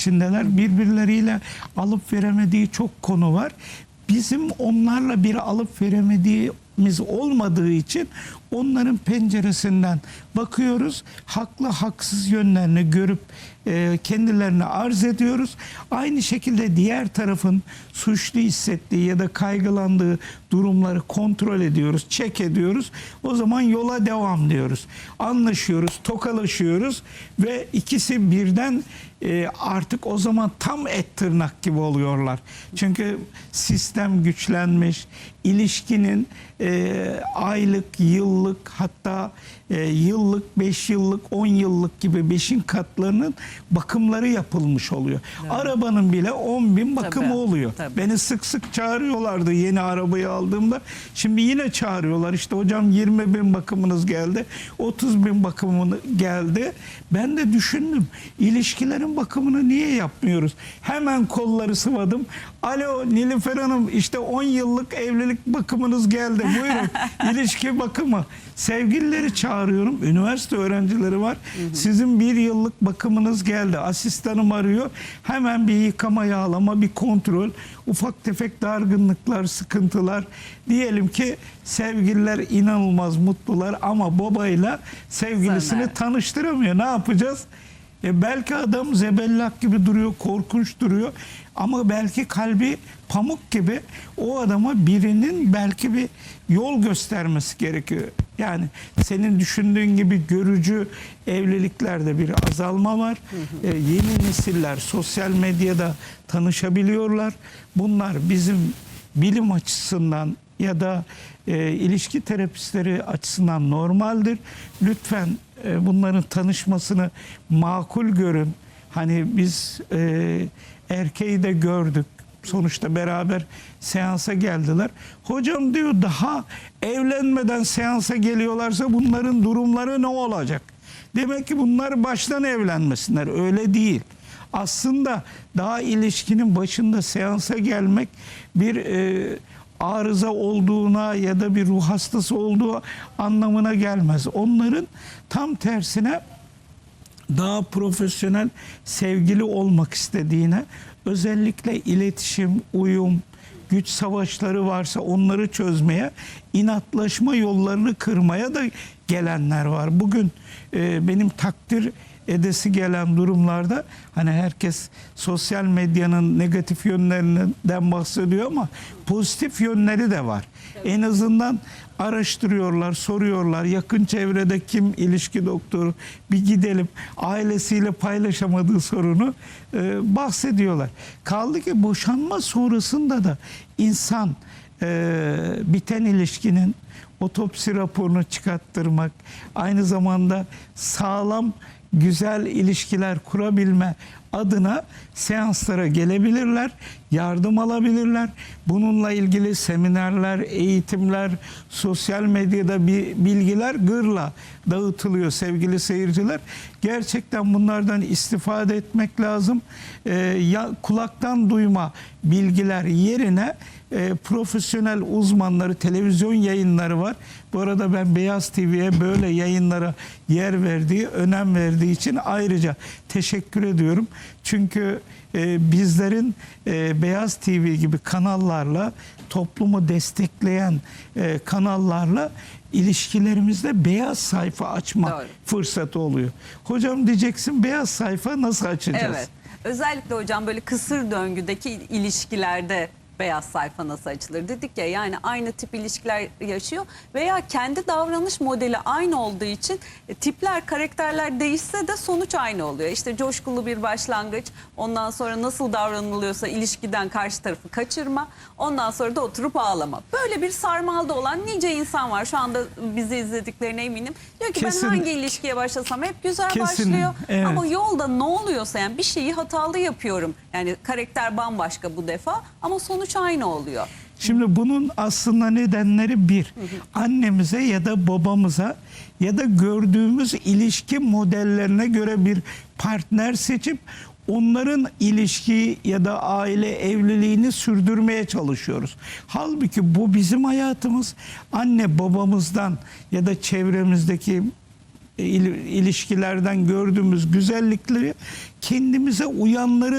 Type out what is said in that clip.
içindeler. Birbirleriyle alıp veremediği çok konu var. Bizim onlarla bir alıp veremediğimiz olmadığı için onların penceresinden bakıyoruz. Haklı haksız yönlerini görüp e, kendilerini arz ediyoruz. Aynı şekilde diğer tarafın suçlu hissettiği ya da kaygılandığı durumları kontrol ediyoruz, çek ediyoruz. O zaman yola devam diyoruz. Anlaşıyoruz, tokalaşıyoruz ve ikisi birden e, artık o zaman tam et tırnak gibi oluyorlar. Çünkü sistem güçlenmiş, ilişkinin e, aylık, yıllık hatta e, yıllık, 5 yıllık, 10 yıllık gibi 5'in katlarının bakımları yapılmış oluyor. Arabanın bile 10 bin bakımı Tabii, oluyor. tabii. Beni sık sık çağırıyorlardı yeni arabayı aldığımda. Şimdi yine çağırıyorlar. İşte hocam 20 bin bakımınız geldi. 30 bin bakımını geldi. Ben de düşündüm. İlişkilerin bakımını niye yapmıyoruz? Hemen kolları sıvadım. Alo Nilüfer Hanım işte 10 yıllık evlilik bakımınız geldi. Buyurun ilişki bakımı. Sevgilileri çağırıyorum. Üniversite öğrencileri var. Sizin bir yıllık bakımınız geldi. Asistanım arıyor. Hemen bir yıkama yağlama bir kontrol. Ufak tefek dargınlıklar, sıkıntılar. Diyelim ki sevgililer inanılmaz mutlular ama babayla sevgilisini Söner. tanıştıramıyor. Ne yapacağız? E belki adam zebellak gibi duruyor, korkunç duruyor. Ama belki kalbi pamuk gibi o adama birinin belki bir yol göstermesi gerekiyor. Yani senin düşündüğün gibi görücü evliliklerde bir azalma var. E, yeni nesiller sosyal medyada tanışabiliyorlar. Bunlar bizim bilim açısından ya da e, ilişki terapistleri açısından normaldir. Lütfen e, bunların tanışmasını makul görün. Hani biz e, erkeği de gördük. Sonuçta beraber seansa geldiler. Hocam diyor daha evlenmeden seansa geliyorlarsa bunların durumları ne olacak? Demek ki bunlar baştan evlenmesinler. Öyle değil. Aslında daha ilişkinin başında seansa gelmek bir e, arıza olduğuna ya da bir ruh hastası olduğu anlamına gelmez. Onların tam tersine daha profesyonel sevgili olmak istediğine özellikle iletişim, uyum, güç savaşları varsa onları çözmeye, inatlaşma yollarını kırmaya da gelenler var. Bugün e, benim takdir edesi gelen durumlarda hani herkes sosyal medyanın negatif yönlerinden bahsediyor ama pozitif yönleri de var. En azından araştırıyorlar, soruyorlar. Yakın çevrede kim ilişki doktoru bir gidelim. Ailesiyle paylaşamadığı sorunu e, bahsediyorlar. Kaldı ki boşanma sonrasında da insan e, biten ilişkinin otopsi raporunu çıkarttırmak, aynı zamanda sağlam güzel ilişkiler kurabilme adına seanslara gelebilirler, yardım alabilirler. Bununla ilgili seminerler, eğitimler, sosyal medyada bilgiler gırla dağıtılıyor sevgili seyirciler. Gerçekten bunlardan istifade etmek lazım. Ee, ya, kulaktan duyma bilgiler yerine e, profesyonel uzmanları, televizyon yayınları var. Bu arada ben Beyaz TV'ye böyle yayınlara yer verdiği, önem verdiği için ayrıca teşekkür ediyorum. Çünkü e, bizlerin e, Beyaz TV gibi kanallarla, toplumu destekleyen e, kanallarla ilişkilerimizde beyaz sayfa açma Doğru. fırsatı oluyor. Hocam diyeceksin beyaz sayfa nasıl açacağız? Evet. Özellikle hocam böyle kısır döngüdeki ilişkilerde beyaz sayfa nasıl açılır dedik ya yani aynı tip ilişkiler yaşıyor veya kendi davranış modeli aynı olduğu için e, tipler karakterler değişse de sonuç aynı oluyor. İşte coşkulu bir başlangıç ondan sonra nasıl davranılıyorsa ilişkiden karşı tarafı kaçırma ondan sonra da oturup ağlama. Böyle bir sarmalda olan nice insan var şu anda bizi izlediklerine eminim. Diyor ki Kesin. ben hangi ilişkiye başlasam hep güzel Kesin, başlıyor evet. ama yolda ne oluyorsa yani bir şeyi hatalı yapıyorum. Yani karakter bambaşka bu defa ama sonuç aynı oluyor. Şimdi bunun aslında nedenleri bir. Annemize ya da babamıza ya da gördüğümüz ilişki modellerine göre bir partner seçip onların ilişki ya da aile evliliğini sürdürmeye çalışıyoruz. Halbuki bu bizim hayatımız. Anne babamızdan ya da çevremizdeki il- ilişkilerden gördüğümüz güzellikleri kendimize uyanları